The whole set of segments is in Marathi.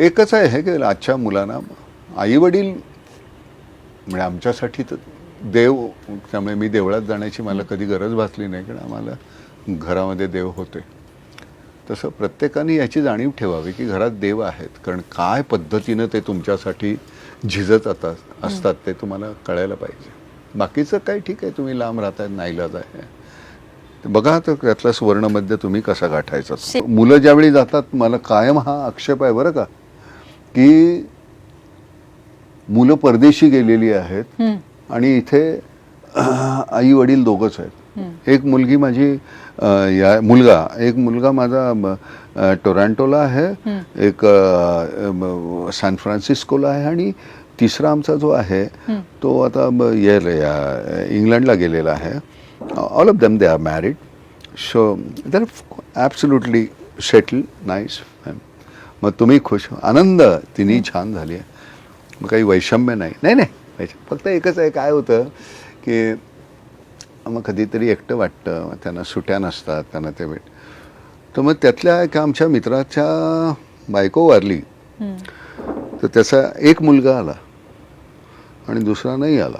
एकच आहे हे की आजच्या मुलांना आई वडील म्हणजे आमच्यासाठी तर देव त्यामुळे मी देवळात जाण्याची मला कधी गरज भासली नाही कारण आम्हाला घरामध्ये देव होते. तसं प्रत्येकाने याची जाणीव ठेवावी की घरात देव आहेत कारण काय पद्धतीनं ते तुमच्यासाठी झिजत आता असतात ते तुम्हाला कळायला पाहिजे. बाकीचं काय ठीक आहे तुम्ही लांब राहताय नाईलाज आहे बघा तर त्यातला सुवर्णमध्य तुम्ही कसा गाठायचा. मुलं ज्यावेळी जातात मला कायम हा आक्षेप आहे बरं का? की मुलं परदेशी गेलेली आहेत. आणि इथे आई वडील दोघंच आहेत. एक मुलगी माझी या मुलगा एक मुलगा माझा टोरॅन्टोला आहे एक सॅन फ्रान्सिस्कोला आहे आणि तिसरा आमचा जो आहे तो आता यायला या इंग्लंडला गेलेला आहे. All of them they are married so they're absolutely settled nice मग तुम्ही खुश आनंद तिन्ही छान झाली आहे. मग काही वैषम्य नाही. नाही नाही. फक्त एकच आहे काय होतं की मग कधीतरी एकटं वाटतं. मग त्यांना सुट्या नसतात त्यांना ते भेट. तर मग त्यातल्या एका आमच्या मित्राच्या बायको वारली. तर त्याचा एक मुलगा आला आणि दुसरा नाही आला.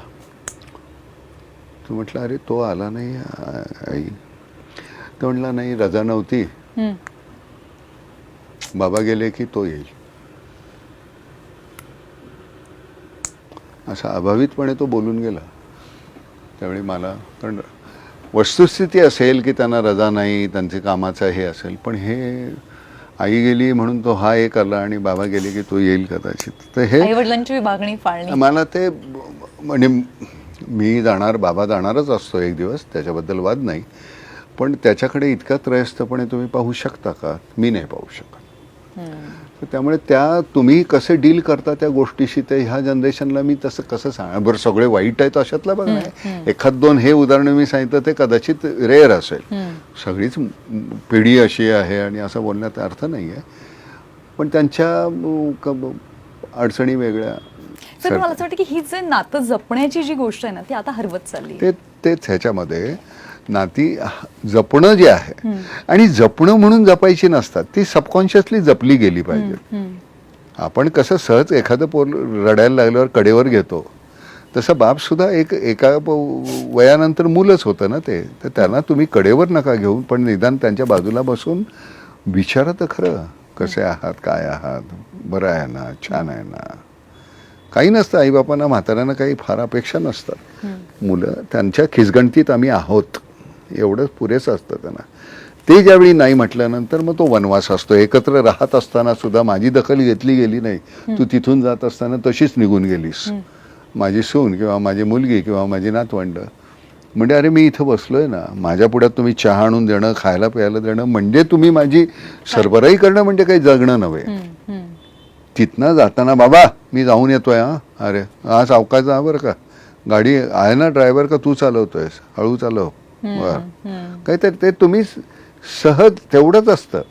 तर म्हटलं अरे तो आला नाही आई. तर म्हटलं नाही रजा नव्हती. बाबा गेले की तो येईल. असा अभावितपणे तो बोलून गेला. त्यावेळी मला कारण वस्तुस्थिती असेल की त्यांना रजा नाही त्यांचे कामाचं हे असेल पण हे आई गेली म्हणून तो हा एक आला आणि बाबा गेले की तो येईल कदाचित. तर हे मला ते म्हणजे मी जाणार बाबा जाणारच असतो एक दिवस त्याच्याबद्दल वाद नाही. पण त्याच्याकडे इतका त्रयस्थपणे तुम्ही पाहू शकता का? मी नाही पाहू शकत. तर त्यामुळे त्या तुम्ही कसे डील करता त्या गोष्टीशी ते ह्या जनरेशनला मी तसं कसं सांग बरं सगळे वाईट आहेत अशातला बघ. नाही एखाद दोन हे उदाहरणं मी सांगितलं ते कदाचित रेअर असेल. सगळीच पिढी अशी आहे आणि असं बोलण्यात अर्थ नाही आहे पण त्यांच्या अडचणी वेगळ्या. तर मला असं वाटतं की ही जे नातं जपण्याची जी गोष्ट आहे ना ती आता हरवत चालली. ते तेच ह्याच्यामध्ये नाती जपणं जे आहे आणि जपणं म्हणून जपायची नसतात ती सबकॉन्शियसली जपली गेली पाहिजे. आपण कसं सहज एखादं पोर रडायला लागल्यावर कडेवर घेतो तसं बाप सुद्धा एक एका वयानंतर मुलंच होतं ना ते तर त्यांना तुम्ही कडेवर नका घेऊन पण निदान त्यांच्या बाजूला बसून विचारा तर खरं कसे आहात काय आहात बरं आहे ना छान आहे ना. काही नसतं आईबापांना म्हाताऱ्यांना काही फार अपेक्षा नसतात. मुलं त्यांच्या खिसगणतीत आम्ही आहोत. एवढंच पुरेसं असतं त्यांना. ते ज्यावेळी नाही म्हटल्यानंतर मग तो वनवास असतो. एकत्र राहत असताना सुद्धा माझी दखल घेतली गेली नाही. तू तिथून जात असताना तशीच निघून गेलीस. माझी सून किंवा माझी मुलगी किंवा माझी नातवंड. म्हणजे अरे मी इथं बसलोय ना. माझ्या पुढ्यात तुम्ही चहा आणून देणं खायला प्यायला देणं म्हणजे तुम्ही माझी सरबराई करणं म्हणजे काही जगणं नव्हे. तिथनं जाताना बाबा मी जाऊन येतोय हा. अरे हा सावकाश जा बरं का. गाडी आहे ना ड्रायव्हर का? तू चालवतोयस. हळू चालव. काहीतरी ते तुम्ही सहज तेवढंच असतं.